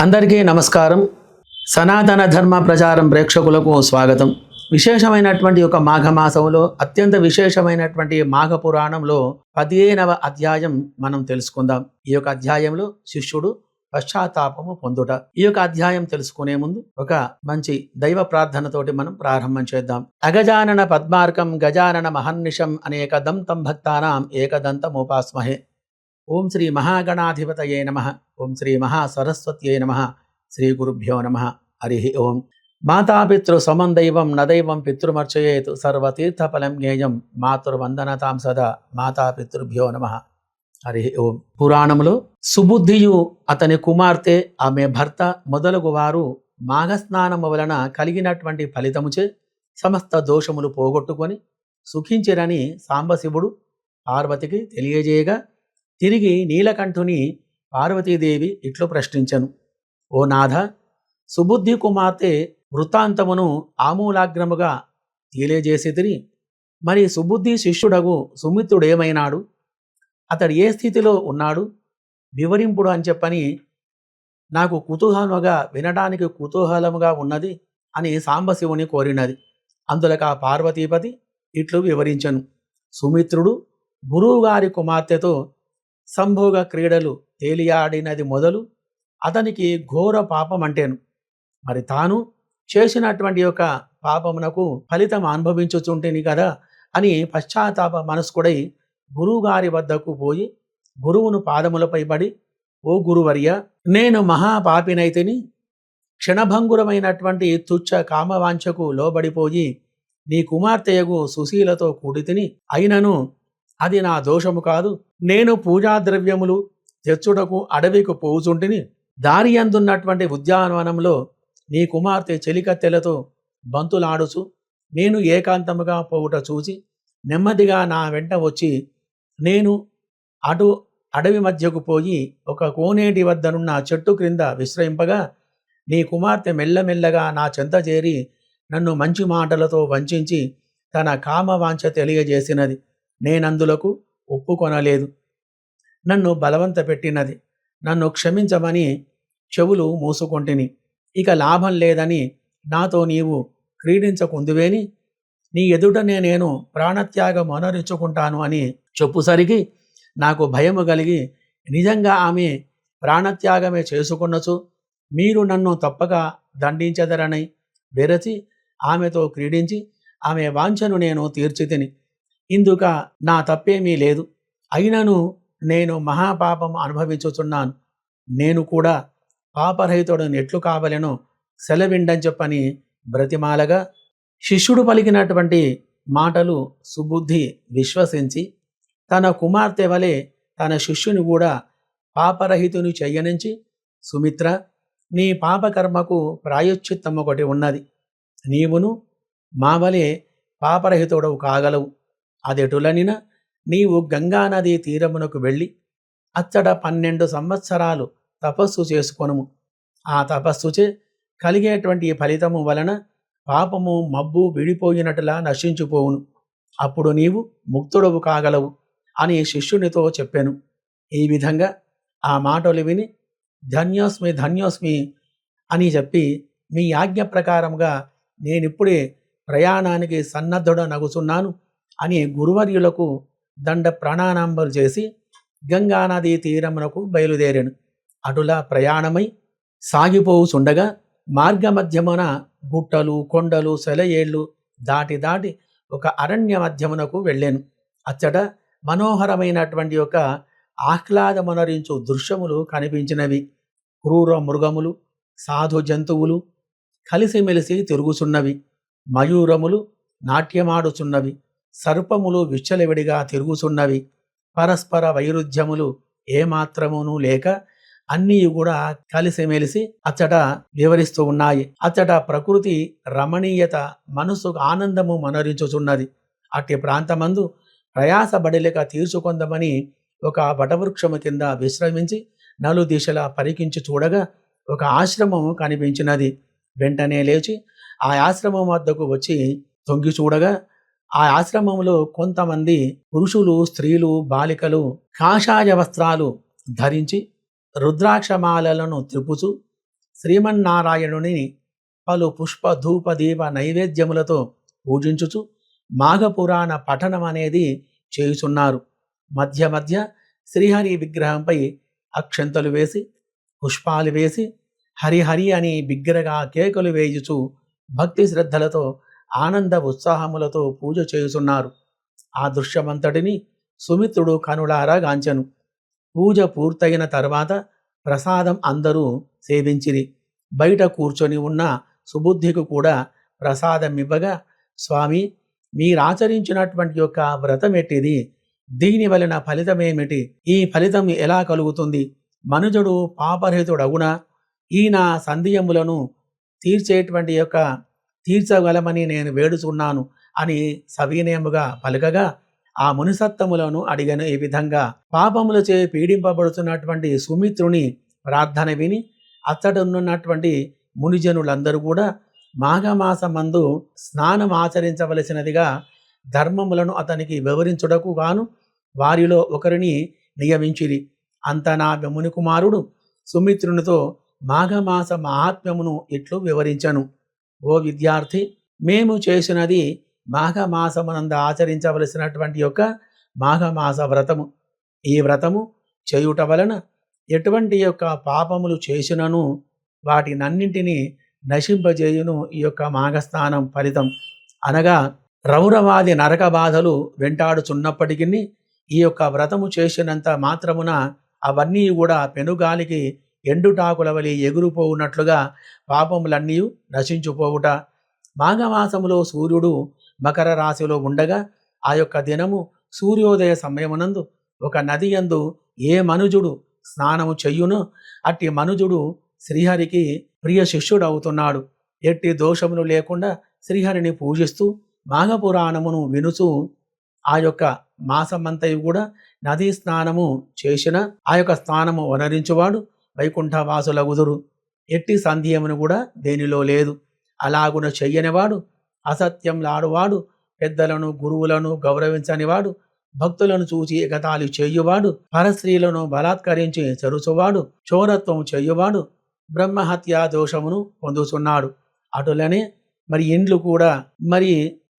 అందరికీ నమస్కారం. సనాతన ధర్మ ప్రచారం ప్రేక్షకులకు స్వాగతం. విశేషమైనటువంటి ఒక మాఘమాసంలో అత్యంత విశేషమైనటువంటి మాఘ పురాణంలో పదిహేనవ అధ్యాయం మనం తెలుసుకుందాం. ఈ యొక్క అధ్యాయంలో శిష్యుడు పశ్చాత్తాపము పొందుట. ఈ యొక్క అధ్యాయం తెలుసుకునే ముందు ఒక మంచి దైవ ప్రార్థనతోటి మనం ప్రారంభం చేద్దాం. అగజానన పద్మార్కం గజానన మహర్నిషం అనేక దంతం భక్తానాం ఏకదంతముపాస్మహే. ఓం శ్రీ మహాగణాధిపతయే నమ. ఓం శ్రీ మహాసరస్వత్యై నమ. శ్రీ గురుభ్యో నమ. హరి ఓం. మాతాపితృ సమం దైవం నదైవం పితృమర్చయేత్ సర్వతీర్థఫలం జ్ఞేయం మాతృవందనతాం సదా మాతాపితృభ్యో నమ. హరి ఓం. పురాణములు సుబుద్ధియు అతని కుమార్తె ఆమె భర్త మొదలగు వారు మాఘస్నానము వలన కలిగినటువంటి ఫలితముచే సమస్త దోషములు పోగొట్టుకొని సుఖించిరని సాంబశివుడు పార్వతికి తెలియజేయగా తిరిగి నీలకంఠుని పార్వతీదేవి ఇట్లు ప్రశ్నించను. ఓ నాథ సుబుద్ధి కుమార్తె వృత్తాంతమును ఆమూలాగ్రముగా తెలియజేసితిరి. మరి సుబుద్ధి శిష్యుడగు సుమిత్రుడేమైనాడు? అతడు ఏ స్థితిలో ఉన్నాడు? వివరింపుడు అని చెప్పని నాకు కుతూహలముగా వినడానికి కుతూహలముగా ఉన్నది అని సాంబశివుని కోరినది. అందులో ఆ పార్వతీపతి ఇట్లు వివరించను. సుమిత్రుడు గురువుగారి కుమార్తెతో సంభోగ క్రీడలు తేలియాడినది మొదలు అతనికి ఘోర పాపం అంటేను. మరి తాను చేసినటువంటి యొక్క పాపమునకు ఫలితం అనుభవించుచుంటేని కదా అని పశ్చాత్తాప మనస్కుడై గురువుగారి వద్దకు పోయి గురువును పాదములపై పడి ఓ గురువర్య నేను మహాపాపినైతిని క్షణభంగురమైనటువంటి తుచ్చ కామవాంఛకు లోబడిపోయి నీ కుమార్తెయగు సుశీలతో కూడితిని అయినను అది నా దోషము కాదు. నేను పూజా ద్రవ్యములు తెచ్చుటకు అడవికి పోవుచుంటిని. దారి అందున్నటువంటి ఉద్యానవనంలో నీ కుమార్తె చెలికత్తెలతో బంతులాడుచు నేను ఏకాంతముగా పోవుట చూచి నెమ్మదిగా నా వెంట వచ్చి నేను అటు అడవి మధ్యకు పోయి ఒక కోనేటి వద్దనున్న చెట్టు క్రింద విశ్రయింపగా నీ కుమార్తె మెల్లమెల్లగా నా చెంత చేరి నన్ను మంచి మాటలతో వంచించి తన కామవాంఛ తెలియజేసినది. నేనందులకు ఒప్పుకొనలేదు నన్ను బలవంత పెట్టినది నన్ను క్షమించమని చెవులు మూసుకొంటిని. ఇక లాభం లేదని నాతో నీవు క్రీడించకుందువేని? నీ ఎదుటనే నేను ప్రాణత్యాగం అనరించుకుంటాను అని చెప్పుసరికి నాకు భయము కలిగి నిజంగా ఆమె ప్రాణత్యాగమే చేసుకున్నచు మీరు నన్ను తప్పక దండించదరని బెరచి ఆమెతో క్రీడించి ఆమె వాంఛను నేను తీర్చితిని. ఇందుక నా తప్పేమీ లేదు. అయినను నేను మహాపాపం అనుభవించుచున్నాను. నేను కూడా పాపరహితుడు ఎట్లు కావలెనో సెలవిండని చెప్పని బ్రతిమాలగా శిష్యుడు పలికినటువంటి మాటలు సుబుద్ధి విశ్వసించి తన కుమార్తె వలె తన శిష్యుని కూడా పాపరహితుని చెయ్యనించి సుమిత్ర నీ పాపకర్మకు ప్రాయశ్చిత్తం ఒకటి ఉన్నది. నీవును మా వలె పాపరహితుడవు కాగలవు. అదెటులనిన నీవు గంగానదీ తీరమునకు వెళ్ళి అచ్చట పన్నెండు సంవత్సరాలు తపస్సు చేసుకొనుము. ఆ తపస్సుచే కలిగేటువంటి ఫలితము వలన పాపము మబ్బు విడిపోయినట్లా నశించిపోవును. అప్పుడు నీవు ముక్తుడవు కాగలవు అని శిష్యునితో చెప్పాను. ఈ విధంగా ఆ మాటలు విని ధన్యోస్మి ధన్యోస్మి అని చెప్పి మీ ఆజ్ఞ ప్రకారముగా నేనిప్పుడే ప్రయాణానికి సన్నద్ధుడ నగుచున్నాను అని గురువర్యులకు దండ ప్రాణానాంబలు చేసి గంగానదీ తీరమునకు బయలుదేరాను. అటులా ప్రయాణమై సాగిపోవుచుండగా మార్గమధ్యమున గుట్టలు కొండలు సెలయేళ్ళు దాటి దాటి ఒక అరణ్య మధ్యమునకు వెళ్ళాను. అచ్చట మనోహరమైనటువంటి ఒక ఆహ్లాదమునరించు దృశ్యములు కనిపించినవి. క్రూర మృగములు సాధు జంతువులు కలిసిమెలిసి తిరుగుచున్నవి. మయూరములు నాట్యమాడుచున్నవి. సర్పములు విచ్చలవిడిగా తిరుగుచున్నవి. పరస్పర వైరుధ్యములు ఏమాత్రమును లేక అన్నీ కూడా కలిసిమెలిసి అచ్చట వివరిస్తూ ఉన్నాయి. అచ్చట ప్రకృతి రమణీయత మనసుకు ఆనందము మనరించుచున్నది. అట్టి ప్రాంతమందు ప్రయాసబడిలేక తీర్చుకొందమని ఒక వటవృక్షము కింద విశ్రమించి నలు దిశలా పరికించి చూడగా ఒక ఆశ్రమం కనిపించినది. వెంటనే లేచి ఆ ఆశ్రమం వద్దకు వచ్చి తొంగి చూడగా ఆ ఆశ్రమంలో కొంతమంది పురుషులు స్త్రీలు బాలికలు కాషాయ వస్త్రాలు ధరించి రుద్రాక్షమాలలను త్రిపుచు శ్రీమన్నారాయణుని పలు పుష్ప ధూప దీప నైవేద్యములతో పూజించుచు మాఘపురాణ పఠనం అనేది చేయుచున్నారు. మధ్య మధ్య శ్రీహరి విగ్రహంపై అక్షంతలు వేసి పుష్పాలు వేసి హరిహరి అని బిగ్గరగా కేకలు వేయుచు భక్తి శ్రద్ధలతో ఆనంద ఉత్సాహములతో పూజ చేయుచున్నారు. ఆ దృశ్యమంతటిని సుమిత్రుడు కనులారా గాంచెను. పూజ పూర్తయిన తర్వాత ప్రసాదం అందరూ సేవించిరి. బయట కూర్చొని ఉన్న సుబుద్ధికి కూడా ప్రసాదం ఇవ్వగా స్వామి మీరాచరించినటువంటి యొక్క వ్రతం ఎట్టిది? దీని వలన ఫలితమేమిటి? ఈ ఫలితం ఎలా కలుగుతుంది? మనుజుడు పాపరహితుడగునా? ఈయన సందేహములను తీర్చేటువంటి యొక్క తీర్చగలమని నేను వేడుచున్నాను అని సవినయముగా పలకగా ఆ మునిసత్తములను అడిగను. ఈ విధంగా పాపములచే పీడింపబడుతున్నటువంటి సుమిత్రుని ప్రార్థన విని అచ్చటనున్నటువంటి మునిజనులందరూ కూడా మాఘమాసమందు స్నానం ఆచరించవలసినదిగా ధర్మములను అతనికి వివరించుటకు గాను వారిలో ఒకరిని నియమించిరి. అంత నా ముని కుమారుడు సుమిత్రునితో మాఘమాస మహాత్మ్యమును ఇట్లు వివరించను. ఓ విద్యార్థి మేము చేసినది మాఘమాసమునంద ఆచరించవలసినటువంటి యొక్క మాఘమాస వ్రతము. ఈ వ్రతము చేయుట వలన ఎటువంటి యొక్క పాపములు చేసినను వాటినన్నింటినీ నశింపజేయును ఈ యొక్క మాఘస్థానం ఫలితం. అనగా రౌరవాది నరక బాధలు వెంటాడుచున్నప్పటికీ ఈ యొక్క వ్రతము చేసినంత మాత్రమున అవన్నీ కూడా పెనుగాలికి ఎండుటాకుల వలి ఎగురుపోవునట్లుగా పాపములన్నీ నశించుపోవుట. మాఘమాసములో సూర్యుడు మకర రాశిలో ఉండగా ఆ యొక్క దినము సూర్యోదయ సమయమునందు ఒక నది యందు ఏ మనుజుడు స్నానము చెయ్యునో అట్టి మనుజుడు శ్రీహరికి ప్రియ శిష్యుడు అవుతున్నాడు ఎట్టి దోషములు లేకుండా శ్రీహరిని పూజిస్తూ మాఘపురాణమును వినుచూ ఆ యొక్క మాసమంతయు కూడా నదీ స్నానము చేసిన ఆ యొక్క స్నానము వనరించువాడు. వైకుంఠవాసులగుదురు. ఎట్టి సందేహమును కూడా దేనిలో లేదు. అలాగున చెయ్యనివాడు అసత్యం లాడువాడు పెద్దలను గురువులను గౌరవించనివాడు భక్తులను చూచి ఎగతాళి చేయువాడు పరస్త్రీలను బలాత్కరించి చెరుచువాడు చోరత్వం చేయువాడు బ్రహ్మహత్యా దోషమును పొందుతున్నాడు అటులనే మరి ఇండ్లు కూడా మరి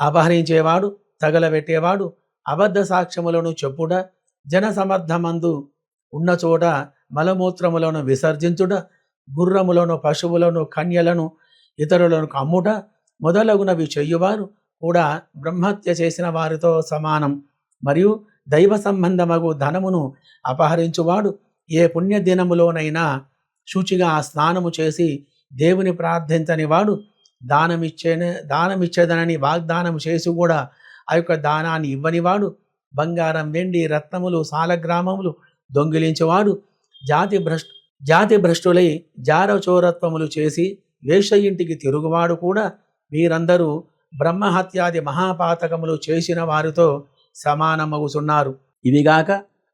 అపహరించేవాడు తగలబెట్టేవాడు అబద్ధ సాక్ష్యములను చెప్పుట జన సమర్థమందు ఉన్న చోట మలమూత్రములను విసర్జించుట గుర్రములను పశువులను కన్యలను ఇతరులను కమ్ముట మొదలగునవి చెయ్యువారు కూడా బ్రహ్మహత్య చేసిన వారితో సమానం. మరియు దైవ సంబంధమగు ధనమును అపహరించువాడు ఏ పుణ్యదినములోనైనా శుచిగా స్నానము చేసి దేవుని ప్రార్థించని వాడు దానమిచ్చేనే దానమిచ్చేదనని వాగ్దానం చేసి కూడా ఆ యొక్క దానాన్ని ఇవ్వనివాడు బంగారం వెండి రత్నములు సాలగ్రామములు దొంగిలించేవాడు జాతి భ్రష్ జాతి భ్రష్టులై జారచోరత్వములు చేసి వేష ఇంటికి తిరుగువాడు కూడా వీరందరూ బ్రహ్మహత్యాది మహాపాతకములు చేసిన వారితో సమానమగుచున్నారు. ఇవిగాక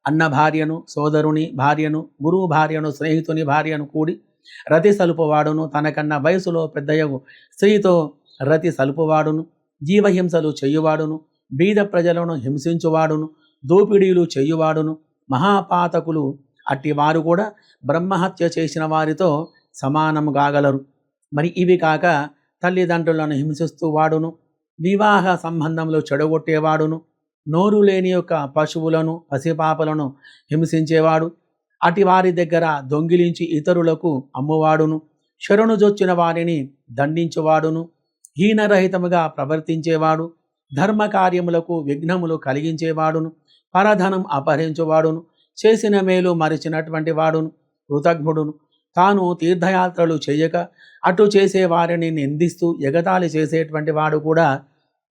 అన్న భార్యను సోదరుని భార్యను గురువు భార్యను స్నేహితుని భార్యను కూడి రతి సలుపువాడును తనకన్నా వయసులో పెద్దయగు స్త్రీతో రతి సలుపువాడును జీవహింసలు చెయ్యువాడును బీద ప్రజలను హింసించువాడును దోపిడీలు చెయ్యువాడును మహాపాతకులు అట్టి వారు కూడా బ్రహ్మహత్య చేసిన వారితో సమానం కాగలరు. మరి ఇవి కాక తల్లిదండ్రులను హింసిస్తూ వాడును వివాహ సంబంధంలో చెడగొట్టేవాడును నోరు లేని యొక్క పశువులను పసిపాపలను హింసించేవాడు అటి వారి దగ్గర దొంగిలించి ఇతరులకు అమ్మువాడును శరణుజొచ్చిన వారిని దండించువాడును హీనరహితముగా ప్రవర్తించేవాడు ధర్మ కార్యములకు విఘ్నములు కలిగించేవాడును పరధనం అపహరించువాడును చేసిన మేలు మరిచినటువంటి వాడును కృతజ్ఞుడును. తాను తీర్థయాత్రలు చేయక అటు చేసే వారిని నిందిస్తూ ఎగతాళి చేసేటువంటి వాడు కూడా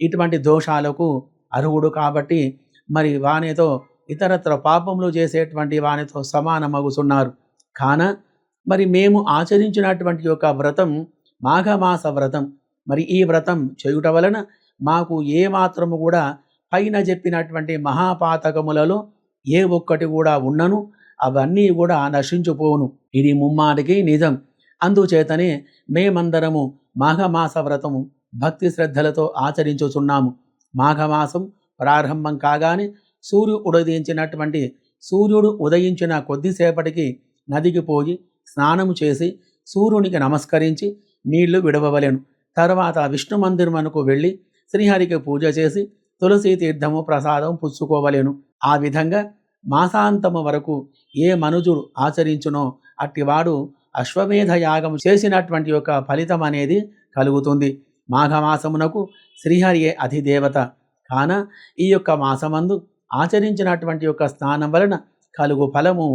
ఇటువంటి దోషాలకు అర్హుడు కాబట్టి మరి వానితో ఇతరత్ర పాపములు చేసేటువంటి వానితో సమానమగుతున్నారు కాన మరి మేము ఆచరించినటువంటి యొక్క వ్రతం మాఘమాస వ్రతం. మరి ఈ వ్రతం చేయుట వలన మాకు ఏ మాత్రము కూడా పైన చెప్పినటువంటి మహాపాతకములలో ఏ ఒక్కటి కూడా ఉన్నను అవన్నీ కూడా నశించిపోవును. ఇది ముమ్మాటికి నిజం. అందుచేతనే మేమందరము మాఘమాస వ్రతము భక్తి శ్రద్ధలతో ఆచరించుచున్నాము. మాఘమాసం ప్రారంభం కాగానే సూర్యు ఉదయించినటువంటి సూర్యుడు ఉదయించిన కొద్దిసేపటికి నదికి పోయి స్నానము చేసి సూర్యునికి నమస్కరించి నీళ్ళు విడవవలెను. తర్వాత విష్ణు మందిరమునకు వెళ్ళి శ్రీహరికి పూజ చేసి తులసి తీర్థము ప్రసాదం పుచ్చుకోవలెను. ఆ విధంగా మాసాంతము వరకు ఏ మనుజుడు ఆచరించునో అట్టివాడు అశ్వమేధ యాగం చేసినటువంటి యొక్క ఫలితం అనేది కలుగుతుంది. మాఘమాసమునకు శ్రీహరియే అధిదేవత. కాన ఈ యొక్క మాసమందు ఆచరించినటువంటి యొక్క స్నానం వలన కలుగు ఫలము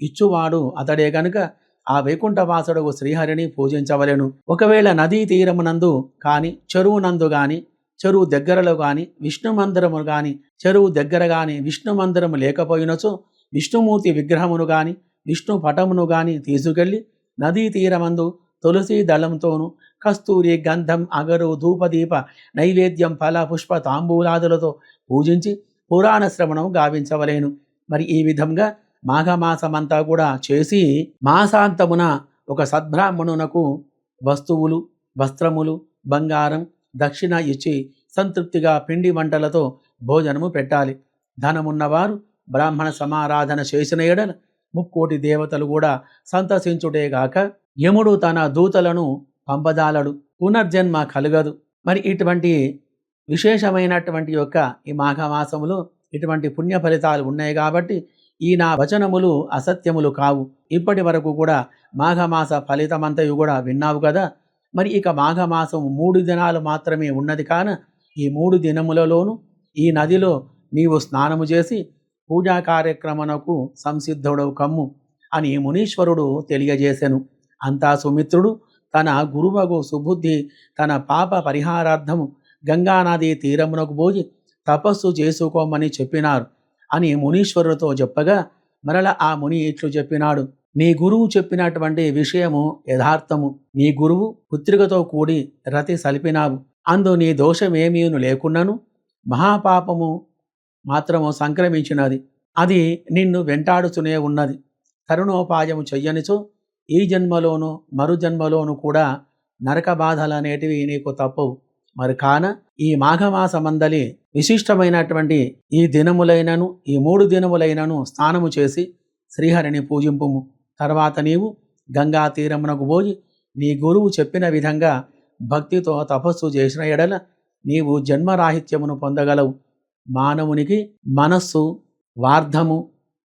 ఇచ్చువాడు అతడే గనుక ఆ వైకుంఠవాసుడు శ్రీహరిని పూజించవలెను. ఒకవేళ నదీ తీరమునందు కాని చెరువునందు గాని చెరువు దగ్గరలో కానీ విష్ణు మందిరము కానీ చెరువు దగ్గర కానీ విష్ణు మందిరము లేకపోయినచో విష్ణుమూర్తి విగ్రహమును గాని విష్ణు పటమును గాని తీసుకెళ్ళి నదీ తీరమందు తులసి దళంతోను కస్తూరి గంధం అగరు ధూపదీప నైవేద్యం ఫల పుష్ప తాంబూలాదులతో పూజించి పురాణ శ్రవణం గావించవలేను. మరి ఈ విధంగా మాఘమాసమంతా కూడా చేసి మాసాంతమున ఒక సద్బ్రాహ్మణునకు వస్తువులు వస్త్రములు బంగారం దక్షిణ ఇచ్చి సంతృప్తిగా పిండి వంటలతో భోజనము పెట్టాలి. ధనమున్నవారు బ్రాహ్మణ సమారాధన చేసిన ఎడల ముక్కోటి దేవతలు కూడా సంతసించుటేగాక యముడు తన దూతలను పంపదాలడు పునర్జన్మ కలగదు. మరి ఇటువంటి విశేషమైనటువంటి యొక్క ఈ మాఘమాసములో ఇటువంటి పుణ్య ఫలితాలు ఉన్నాయి కాబట్టి ఈ నా వచనములు అసత్యములు కావు. ఇప్పటి వరకు కూడా మాఘమాస ఫలితమంతయు కూడా విన్నావు కదా? మరి ఇక మాఘమాసం మూడు దినాలు మాత్రమే ఉన్నది కాన ఈ మూడు దినములలోనూ ఈ నదిలో నీవు స్నానము చేసి పూజా కార్యక్రమనకు సంసిద్ధుడవు కమ్ము అని మునీశ్వరుడు తెలియజేశాను అంతా సుమిత్రుడు తన గురువగు సుబుద్ధి తన పాప పరిహారార్థము గంగానది తీరమునకు పోయి తపస్సు చేసుకోమని చెప్పినారు అని మునీశ్వరుడితో చెప్పగా మరల ఆ ముని ఇట్లు చెప్పినాడు. నీ గురువు చెప్పినటువంటి విషయము యథార్థము. నీ గురువు పుత్రికతో కూడి రతి సలిపినావు. అందు నీ దోషమేమీను లేకున్నను. మహాపాపము మాత్రము సంక్రమించినది. అది నిన్ను వెంటాడుతూనే ఉన్నది. తరుణోపాయము చెయ్యనిచో ఈ జన్మలోను మరు జన్మలోను కూడా నరక బాధలనేటివి నీకు తప్పవు. మరి కాన ఈ మాఘమాసమందలి విశిష్టమైనటువంటి ఈ దినములైనను ఈ మూడు దినములైనను స్నానము చేసి శ్రీహరిని పూజింపుము. తర్వాత నీవు గంగా తీరమునకు పోయి నీ గురువు చెప్పిన విధంగా భక్తితో తపస్సు చేసిన ఎడల నీవు జన్మరాహిత్యమును పొందగలవు. మానవునికి మనస్సు వార్ధము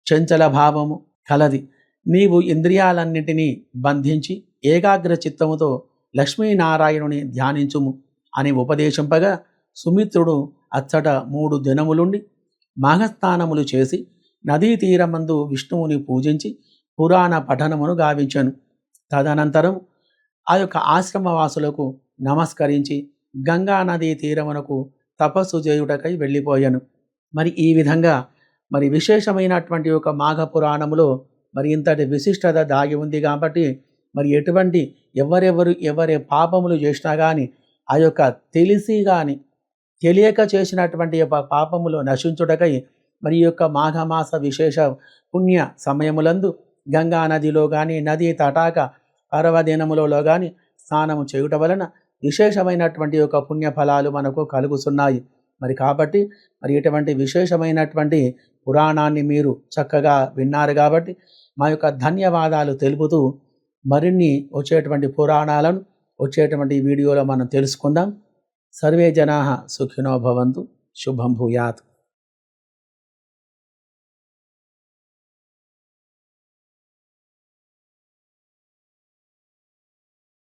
చంచల భావము కలది. నీవు ఇంద్రియాలన్నిటినీ బంధించి ఏకాగ్ర చిత్తముతో లక్ష్మీనారాయణుని ధ్యానించుము అని ఉపదేశింపగా సుమిత్రుడు అచ్చట మూడు దినములుండి మాఘస్నానములు చేసి నదీ తీరమందు విష్ణువుని పూజించి పురాణ పఠనమును గావించను. తదనంతరం ఆ యొక్క ఆశ్రమవాసులకు నమస్కరించి గంగా నదీ తీరమునకు తపస్సు చేయుటకై వెళ్ళిపోయాను. మరి ఈ విధంగా మరి విశేషమైనటువంటి ఒక మాఘ పురాణములో మరి ఇంతటి విశిష్టత దాగి ఉంది కాబట్టి మరి ఎటువంటి ఎవరెవరు ఎవరి పాపములు చేసినా కానీ ఆ యొక్క తెలిసి కానీ తెలియక చేసినటువంటి యొక్క పాపములు నశించుటకై మరి యొక్క మాఘమాస విశేష పుణ్య సమయములందు గంగా నదిలో కానీ నది తటాక పర్వదినములలో కానీ స్నానము చేయుట వలన విశేషమైనటువంటి యొక్క పుణ్యఫలాలు మనకు కలుగుతున్నాయి మరి కాబట్టి మరి ఇటువంటి విశేషమైనటువంటి పురాణాన్ని మీరు చక్కగా విన్నారు కాబట్టి మా యొక్క ధన్యవాదాలు తెలుపుతూ మరిన్ని వచ్చేటువంటి పురాణాలను వచ్చేటువంటి వీడియోలో మనం తెలుసుకుందాం. సర్వే జనా సుఖినో భవంతు. శుభం భూయాత్.